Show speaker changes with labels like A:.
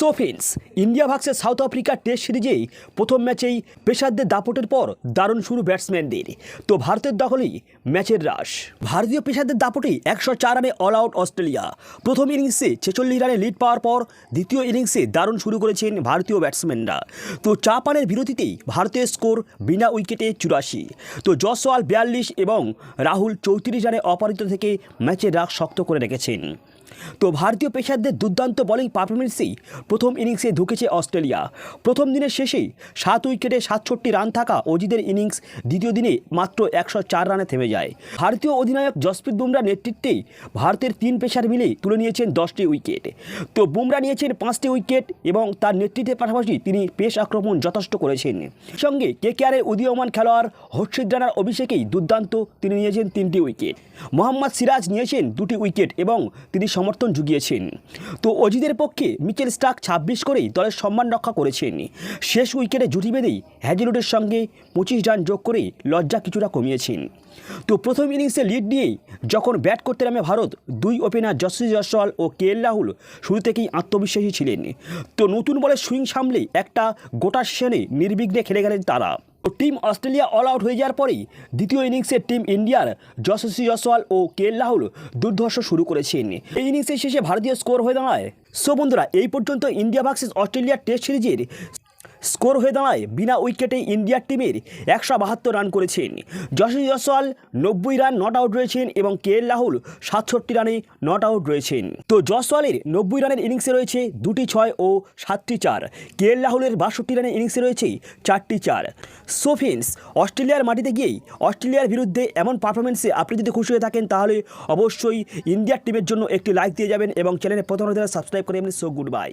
A: সোফিন্স। India versus South Africa test সিরিজেই প্রথম ম্যাচেই পেশারদের দাপটের পর দারুণ শুরু ব্যাটসম্যানদের। তো ভারতের দখলেই ম্যাচের রাশ। ভারতীয় পেশারদের দাপটেই একশো চার রানে অল আউট অস্ট্রেলিয়া। প্রথম ইনিংসে ছেচল্লিশ রানে লিড পাওয়ার পর দ্বিতীয় ইনিংসে দারুণ শুরু করেছেন ভারতীয় ব্যাটসম্যানরা। তো চাপানের বিরতিতেই ভারতের স্কোর বিনা উইকেটে চুরাশি। তো জসওয়াল বিয়াল্লিশ এবং রাহুল চৌত্রিশ রানে অপরাজিত থেকে ম্যাচের রাগ শক্ত করে রেখেছেন। তো ভারতীয় পেশারদের দুর্দান্ত বোলিং পারফরমেন্সেই প্রথম ইনিংসে ঢুকেছে অস্ট্রেলিয়া। প্রথম দিনের শেষেই সাত উইকেটে সাতষট্টি রান থাকা অজিদের ইনিংস দ্বিতীয় দিনে মাত্র একশো চার রানে থেমে যায়। ভারতীয় অধিনায়ক জসপ্রীত বুমরার নেতৃত্বেই ভারতের তিন পেশার মিলে তুলে নিয়েছেন দশটি উইকেট। তো বুমরা নিয়েছেন পাঁচটি উইকেট এবং তার নেতৃত্বের পাশাপাশি তিনি পেশ আক্রমণ যথেষ্ট করেছেন। সঙ্গে কেকেআরের উদীয়মান খেলোয়াড় হর্ষিদ রানার অভিষেকেই দুর্দান্ত তিনি নিয়েছেন তিনটি উইকেট। মোহাম্মদ সিরাজ নিয়েছেন দুটি উইকেট এবং তিনি সমর্থন জুগিয়েছেন। তো অজিদের পক্ষে মিচেল স্টাক ছাব্বিশ করেই দলের সম্মান রক্ষা করেছেন। শেষ উইকেটে জুটি বেঁধেই হ্যাজিলুডের সঙ্গে পঁচিশ রান যোগ করেই লজ্জা কিছুটা কমিয়েছেন। তো প্রথম ইনিংসে লিড নিয়েই যখন ব্যাট করতে নামে ভারত, দুই ওপেনার যশস্বী জয়সওয়াল ও কে এল রাহুল শুরু থেকেই আত্মবিশ্বাসী ছিলেন। তো নতুন বলে সুইং সামলে একটা গোটা সেশনে নির্বিঘ্নে খেলে গেলেন তারা। টিম অস্ট্রেলিয়া অল আউট হয়ে যাওয়ার পরেই দ্বিতীয় ইনিংসে টিম ইন্ডিয়ার যশস্বী জয়সওয়াল ও কে রাহুল দুর্ধর্ষ শুরু করেছেন। এই ইনিংসের শেষে ভারতীয় স্কোর হয়ে দাঁড়ায়। সো বন্ধুরা, এই পর্যন্ত ইন্ডিয়া ভার্সেস অস্ট্রেলিয়ার টেস্ট সিরিজের স্কোর হয়ে দাঁড়ায় বিনা উইকেটে ইন্ডিয়ার টিমের একশো বাহাত্তর রান করেছেন। যশস্বী জয়সওয়াল নব্বই রান, নট আউট রয়েছেন এবং কে এল রাহুল সাতষট্টি রানে নট আউট রয়েছেন। তো জয়সওয়ালের নব্বই রানের ইনিংসে রয়েছে দুটি ছয় ও সাতটি চার। কে এল রাহুলের বাষট্টি রানের ইনিংসে রয়েছে চারটি চার। সোফিন্স অস্ট্রেলিয়ার মাটিতে গিয়েই অস্ট্রেলিয়ার বিরুদ্ধে এমন পারফরমেন্সে আপনি যদি খুশি হয়ে থাকেন, তাহলে অবশ্যই ইন্ডিয়ার টিমের জন্য একটি লাইক দিয়ে যাবেন এবং চ্যানেলে প্রথম সাবস্ক্রাইব করে সো গুড বাই।